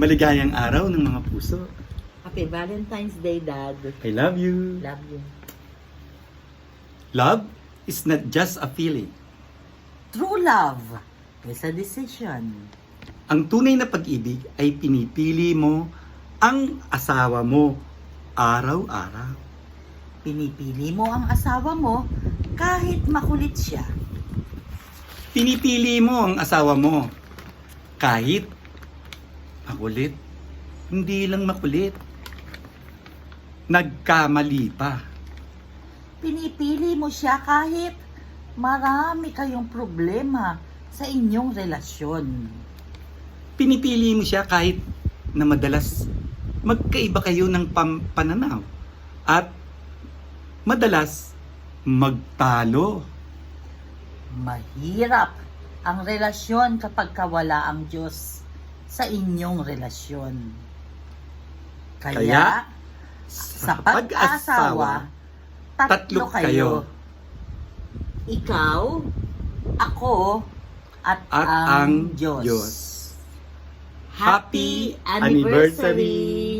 Maligayang araw ng mga puso. Happy Valentine's Day, Dad. I love you. Love you. Love is not just a feeling. True love is a decision. Ang tunay na pag-ibig ay pinipili mo ang asawa mo araw-araw. Pinipili mo ang asawa mo kahit makulit siya. Pinipili mo ang asawa mo kahit makulit. Hindi lang makulit. Nagkamali pa. Pinipili mo siya kahit marami kayong problema sa inyong relasyon. Pinipili mo siya kahit na madalas magkaiba kayo ng pananaw at madalas magtalo. Mahirap ang relasyon kapag kawala ang Diyos sa inyong relasyon. Kaya, Kaya, sa pag-asawa, tatlo kayo. Ikaw, ako, at, at ang, ang Diyos. Diyos. Happy anniversary!